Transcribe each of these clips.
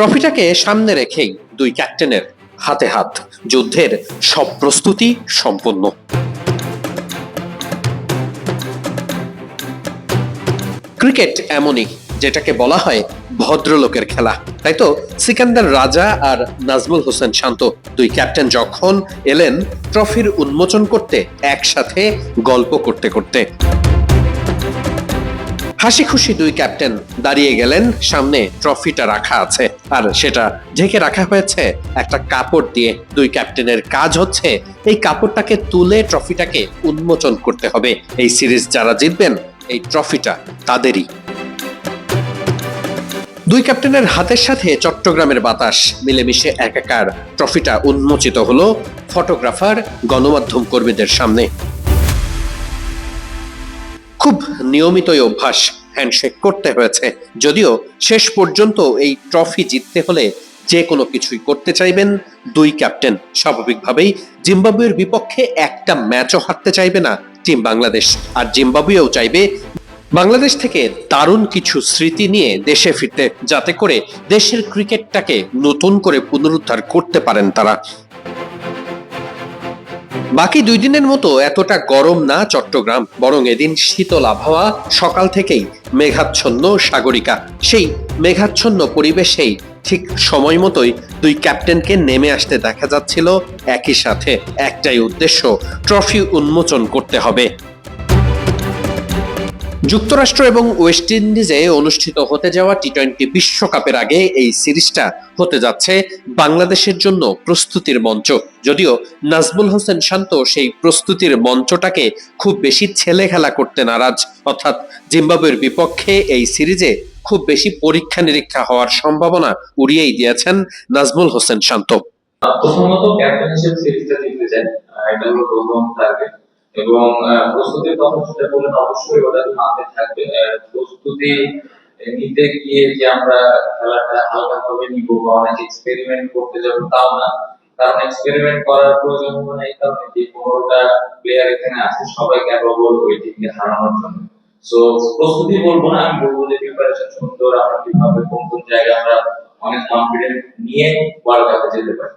ট্রফিটাকে সামনে রেখেই দুই ক্যাপ্টেনের হাতে হাত। যুদ্ধের সব প্রস্তুতি সম্পন্ন ক্রিকেট এমনই, যেটাকে বলা হয় ভদ্রলোকের খেলা। তাই তো? সিকান্দার রাজা আর নাজমুল হোসেন শান্ত দুই ক্যাপ্টেন যখন এলেন, ট্রফির উন্মোচন করতে একসাথে গল্প করতে করতে। হাসি খুশি দুই ক্যাপ্টেন দাঁড়িয়ে গেলেন, সামনে ট্রফিটা রাখা আছে। আর সেটা ঢেকে রাখা হয়েছে, একটা কাপড় দিয়ে। দুই ক্যাপ্টেনের কাজ হচ্ছে, এই কাপড়টাকে তুলে ট্রফিটাকে উন্মোচন করতে হবে। এই সিরিজ যারা জিতবেন, এই ট্রফিটা তাদেরই। দুই ক্যাপ্টেনের হাতের সাথে চট্টগ্রামের বাতাস, মিলেমিশে একাকার ট্রফিটা উন্মোচিত হলো ফটোগ্রাফার, গণমাধ্যম কর্মীদের সামনে। খুব নিয়মিতই অভ্যাস হ্যান্ডশেক করতে হয়েছে। যদিও শেষ পর্যন্ত এই ট্রফি জিততে হলে যে কোনো কিছুই করতে চাইবেন। দুই ক্যাপ্টেন স্বাভাবিকভাবেই জিম্বাবুয়ের বিপক্ষে একটা ম্যাচও হারতে চাইবে না টিম বাংলাদেশ। আর জিম্বাবুয়েও চাইবে বাংলাদেশ থেকে দারুণ কিছু স্মৃতি নিয়ে দেশে ফিরতে, যাতে করে দেশের ক্রিকেটটাকে নতুন করে পুনরুদ্ধার করতে পারেন তারা। বাকি দুই দিনের মতো এতটা গরম না চট্টগ্রাম, বরং এদিন শীতল আবহাওয়া, সকাল থেকেই মেঘাচ্ছন্ন সাগরিকা। সেই মেঘাচ্ছন্ন পরিবেশেই ঠিক সময় মতোই দুই ক্যাপ্টেনকে নেমে আসতে দেখা যাচ্ছিল একই সাথে। একটাই উদ্দেশ্য, ট্রফি উন্মোচন করতে হবে। যুক্তরাষ্ট্র এবং ওয়েস্ট ইন্ডিজে অনুষ্ঠিত হতে যাওয়া টি টোয়েন্টি বিশ্বকাপের আগে এই সিরিজটা হতে যাচ্ছে বাংলাদেশের জন্য প্রস্তুতির মঞ্চ। যদিও নাজমুল হোসেন শান্ত সেই প্রস্তুতির মঞ্চটাকে খুব বেশি ছেলে খেলা করতে নারাজ। অর্থাৎ জিম্বাবুয়ের বিপক্ষে এই সিরিজে খুব বেশি পরীক্ষা নিরীক্ষা হওয়ার সম্ভাবনা উড়িয়েই দিয়েছেন নাজমুল হোসেন শান্ত। প্রথমত ক্যাপ্টেন হিসেবে সিরিজটা এটা হলো প্রথম টার্গেট। এবং প্রস্তুতির কথা যেটা বললেন, অবশ্যই ওটা মাথায় থাকবে। প্রস্তুতি নিতে গিয়ে যে আমরা খেলাটা হালকা ভাবে নিব বা অনেক এক্সপেরিমেন্ট করতে যাব, তাও না। কারণ এক্সপেরিমেন্ট করার প্রয়োজন মানে এই কারণে যে পনেরোটা প্লেয়ার এখানে আছে, সবাই ক্যাপাবল ওই টিমকে হারানোর জন্য। সো প্রস্তুতি বলব না, আমি বলব যে প্রিপারেশন সুন্দর, আমরা কীভাবে, কোন কোন জায়গায় আমরা অনেক কনফিডেন্ট নিয়ে ওয়ার্ল্ড কাপে যেতে পারি।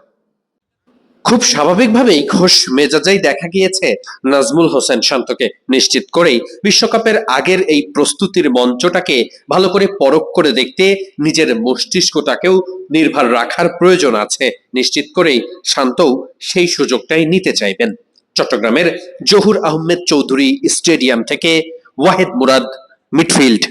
খুব স্বাভাবিকভাবেই ঘোষ মেজাজেই দেখা গিয়েছে নাজমুল হোসেন শান্তকে। নিশ্চিত করেই বিশ্বকাপের আগের এই প্রস্তুতির মঞ্চটাকে ভালো করে পরখ করে দেখতে নিজের মস্তিষ্কটাকেও নির্ভর রাখার প্রয়োজন আছে। নিশ্চিত করেই শান্তও সেই সুযোগটাই নিতে চাইবেন। চট্টগ্রামের জহুর আহমেদ চৌধুরী স্টেডিয়াম থেকে ওয়াহেদ মুরাদ, মিডফিল্ড।